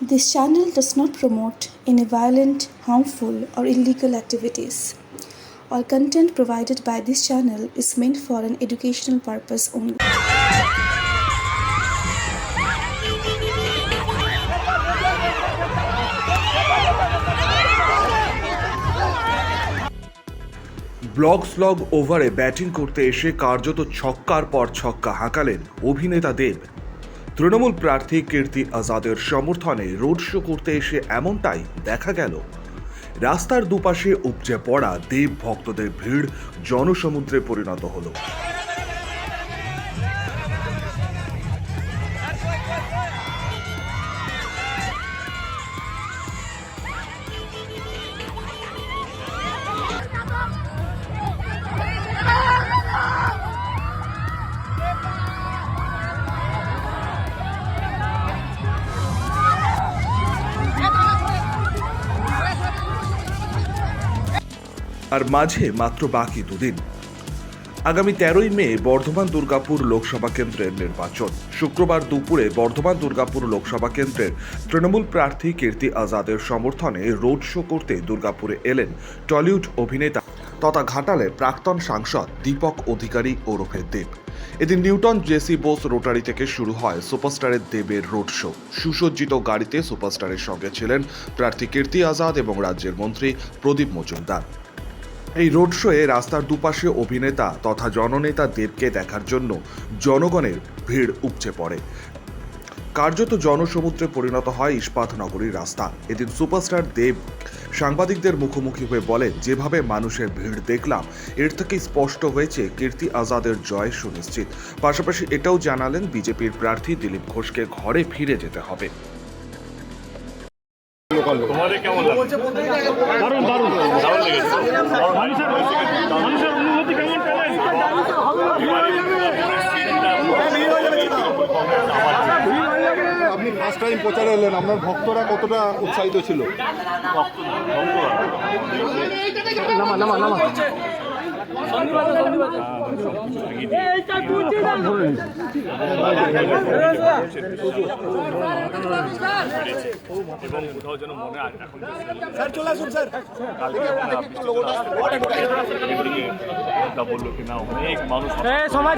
This channel does not promote any violent, harmful, or illegal activities. All content provided by this channel is meant for an educational purpose only. Blog slog ওভারে batting করতে এসে কার্যত ছক্কার পর ছক্কা হাঁকালেন অভিনেতা দেব তৃণমূল প্রার্থী কীর্তি আজাদের সমর্থনে রোড শো করতে এসে এমনটাই দেখা গেল। রাস্তার দুপাশে উপচে পড়া দেব ভক্তদের ভিড় জনসমুদ্রে পরিণত হলো। আর মাঝে মাত্র বাকি দুদিন। আগামী তেরোই মে বর্ধমান দুর্গাপুর লোকসভা কেন্দ্রের নির্বাচন। শুক্রবার দুপুরে বর্ধমান দুর্গাপুর লোকসভা কেন্দ্রের তৃণমূল প্রার্থী কীর্তি আজাদের সমর্থনে রোড শো করতে দুর্গাপুরে এলেন টলিউড অভিনেতা তথা ঘাটালের প্রাক্তন সাংসদ দীপক অধিকারী ওরফে দেব। এদিন নিউটন জেসি বোস রোটারি থেকে শুরু হয় সুপারস্টারের দেবের রোড শো। সুসজ্জিত গাড়িতে সুপারস্টারের সঙ্গে ছিলেন প্রার্থী কীর্তি আজাদ এবং রাজ্যের মন্ত্রী প্রদীপ মজুমদার। এই রোড শোয়ে রাস্তার দুপাশে অভিনেতা তথা জননেতা দেবকে দেখার জন্য জনগণের ভিড় উপচে পড়ে। কার্যত জনসমুদ্রে পরিণত হয় ইস্পাত নগরীর রাস্তা। এদিন সুপারস্টার দেব সাংবাদিকদের মুখোমুখি হয়ে বলেন, যেভাবে মানুষের ভিড় দেখলাম, এর থেকে স্পষ্ট হয়েছে কীর্তি আজাদের জয় সুনিশ্চিত। পাশাপাশি এটাও জানালেন বিজেপির প্রার্থী দিলীপ ঘোষকে ঘরে ফিরে যেতে হবে। তোমাদের কেমন লাগছে? দারুণ দারুণ। দারুণ লেগেছে মানুষের মানুষের অনুভূতি কেমন আপনি ফার্স্ট টাইম প্রচারে এলেন আপনার ভক্তরা কতটা উৎসাহিত ছিল? নামা নামা নামা। এবং কোথাও যেন মনে এখন স্যার চলে আসুন স্যার বলল কি না অনেক মানুষ সময়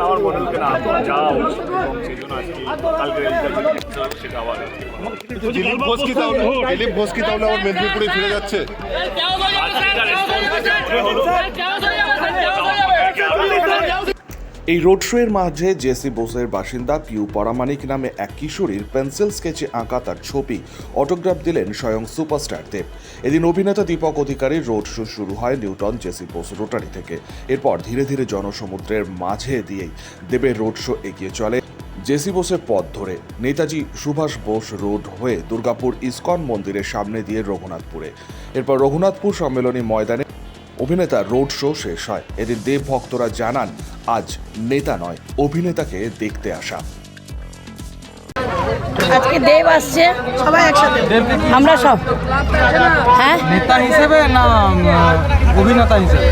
আমার মনে হচ্ছে না আপনারা যাও এবং সেই জন্য আজকে কালকে সেটা আবার দিলীপ ঘোষ কি তাহলে? দিলীপ ঘোষ কি তাহলে আবার মেদিনীপুরে ফিরে যাচ্ছে? হলো এই রোড শোয়ের মাঝে জেসি বোসের বাসিন্দা পিউ পরামানিক নামে এক কিশোরীর পেন্সিল স্কেচে আঁকা তার ছবি অটোগ্রাফ দিলেন স্বয়ং সুপারস্টার দেব। এদিন অভিনেতা দীপক অধিকারীর রোড শো শুরু হয় নিউটন জেসি বোস রোটারি থেকে। এরপর ধীরে ধীরে জনসমুদ্রের মাঝে দিয়েই দেবের রোড শো এগিয়ে চলে জেসি বোসের পথ ধরে। নেতাজি সুভাষ বোস রোড হয়ে দুর্গাপুর ইসকন মন্দিরের সামনে দিয়ে রঘুনাথপুরে। এরপর রঘুনাথপুর সম্মেলনী ময়দানে অভিনেতা রোড শো শেষ হয়। এদিন দেব ভক্তরা জানান আজ নেতা নয় অভিনেতাকে দেখতে আসা। আজকে দেব আসছে। সবাই একসাথে। আমরা সব। হ্যাঁ? নেতা হিসেবে না অভিনেতা হিসেবে?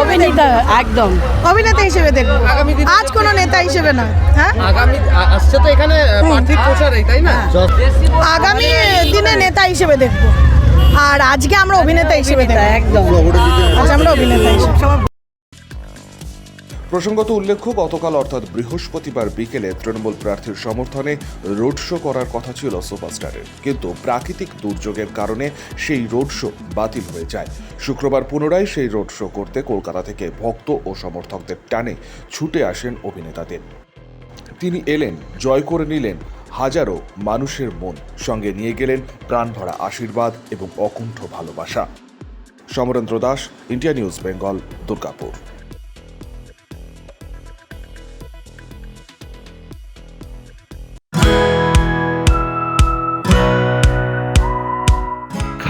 অভিনেতা একদম। অভিনেতা হিসেবে দেখব। আজ কোনো নেতা হিসেবে নয় হ্যাঁ? আগামী আসছে তো এখানে প্রচারে তাই না? আগামী দিনে নেতা হিসেবে দেখব। আর আজকে আমরা অভিনেতা হিসেবে দেখব। একদম। আজ আমরা অভিনেতা হিসেবে প্রসঙ্গত উল্লেখ্য, গতকাল অর্থাৎ বৃহস্পতিবার বিকেলে তৃণমূল প্রার্থীর সমর্থনে রোড শো করার কথা ছিল সুপারস্টারের। কিন্তু প্রাকৃতিক দুর্যোগের কারণে সেই রোড শো বাতিল হয়ে যায়। শুক্রবার পুনরায় সেই রোড শো করতে কলকাতা থেকে ভক্ত ও সমর্থকদের টানে ছুটে আসেন অভিনেতাদের। তিনি এলেন, জয় করে নিলেন হাজারো মানুষের মন। সঙ্গে নিয়ে গেলেন প্রাণভরা আশীর্বাদ এবং অকুণ্ঠ ভালোবাসা। Samarendra Das, India news Bengal, Durgapur.